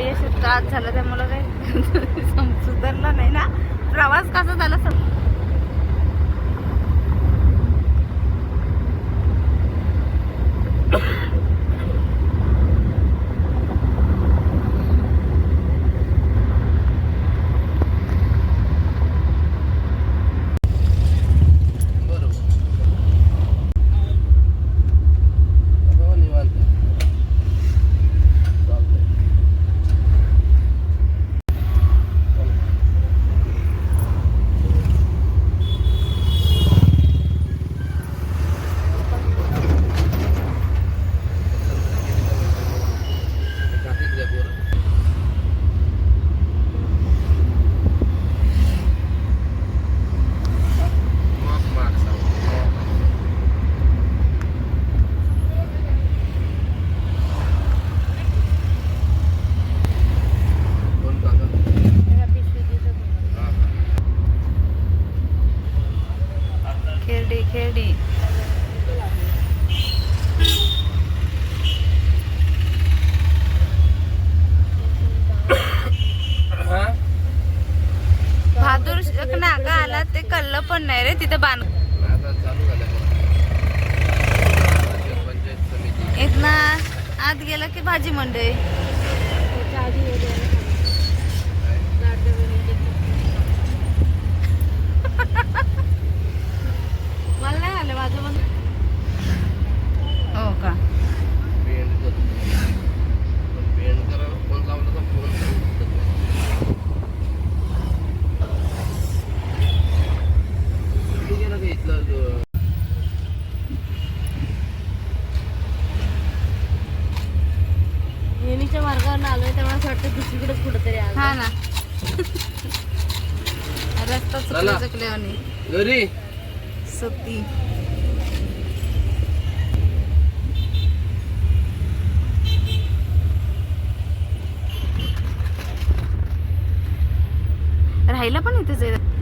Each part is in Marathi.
थोडी अशी त्रास झाला त्यामुळं काही सुधारला नाही ना. प्रवास कसा झाला सम मला ते कळलं पण नाही रे तिथं बांध इथनं आत गेलं की भाजी मंडई. तुमच्या मार्गावर आलोय तेव्हा असं वाटतं दुसरीकडे कुठेतरी आलो हा ना. रस्ता चुकला चुकल्यावर सती. राहिलं पण इथेच आहे.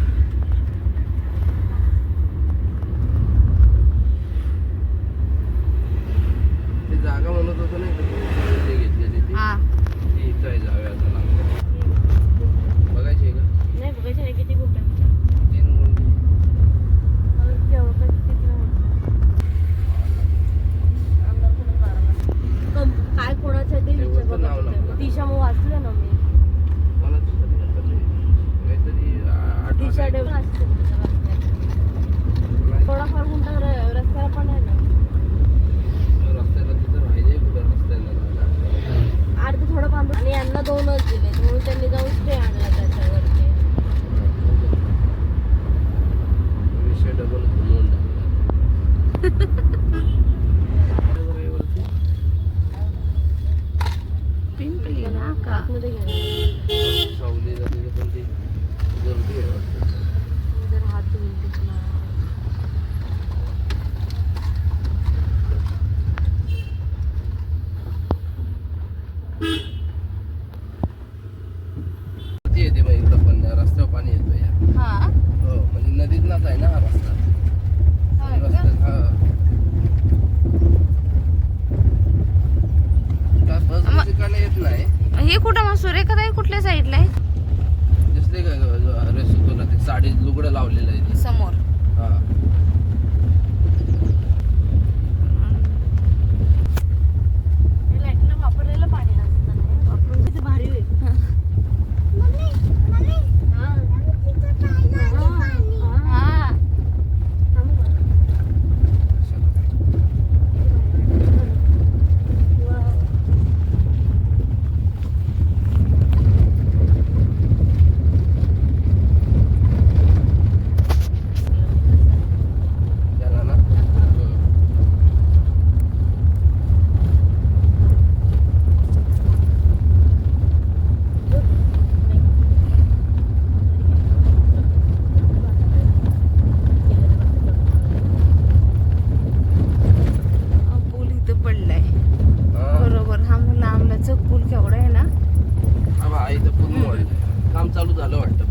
काम चालू झालं वाटतं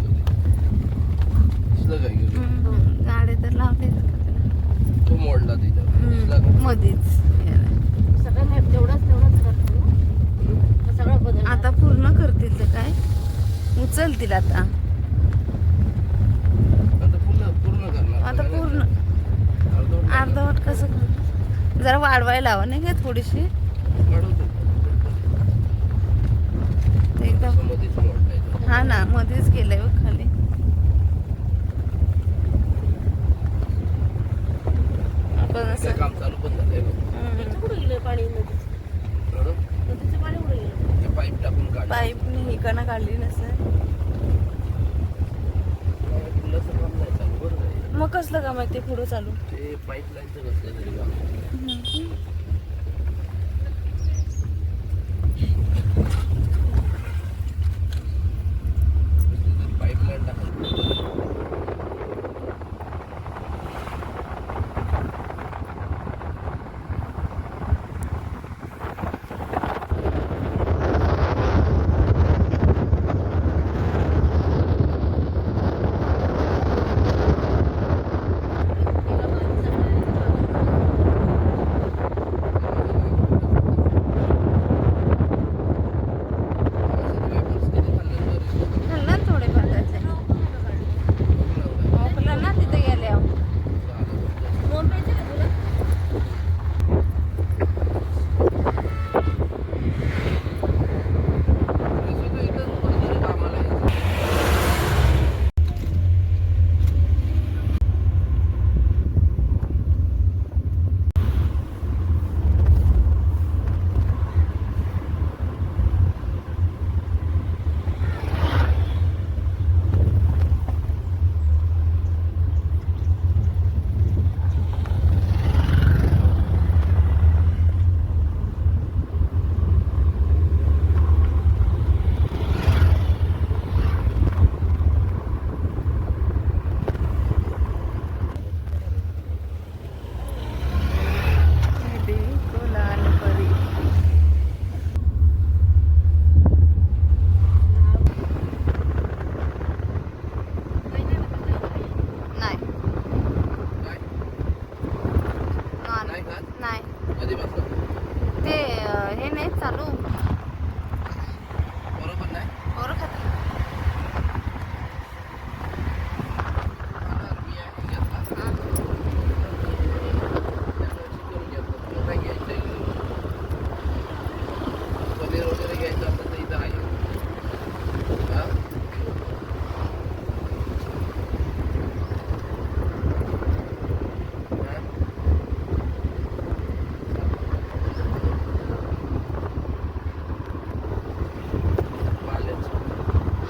हो. गाडी तर मध्येच. सगळं करतो सगळं आता पूर्ण करतील तर काय? उचलतील आता. आता पूर्ण अर्धवट कसं? जरा वाढवायला हवं नाही का थोडीशी? हा ना मध्येच गेलंय बघ खाली. आपण असं काम चालू पण झालंय कुठं गेलं पाणी नदीचं? पाणी कुठं गेलं ते पाईप टाकून काढ पाईपने हिकाना काढली नसेल. मग कसलं काम आहे ते पुढं चालू? ते पाईपलाईनचं कसलं तरी काम.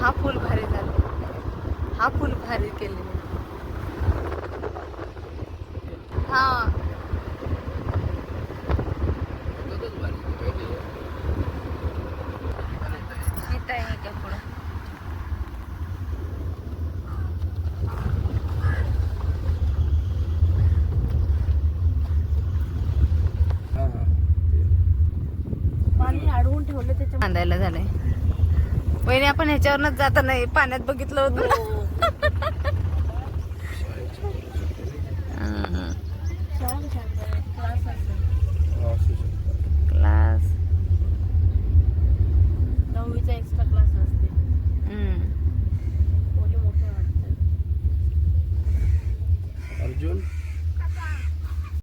हा फुल भारी झाला. हा फुल भारी केले हा. भारी आहे, का? पुढं. पाणी अडवून ठेवलं त्याच्या बांधायला झालंय. वहिनी आपण ह्याच्यावरनच जाता नाही. पाण्यात बघितलं होतं.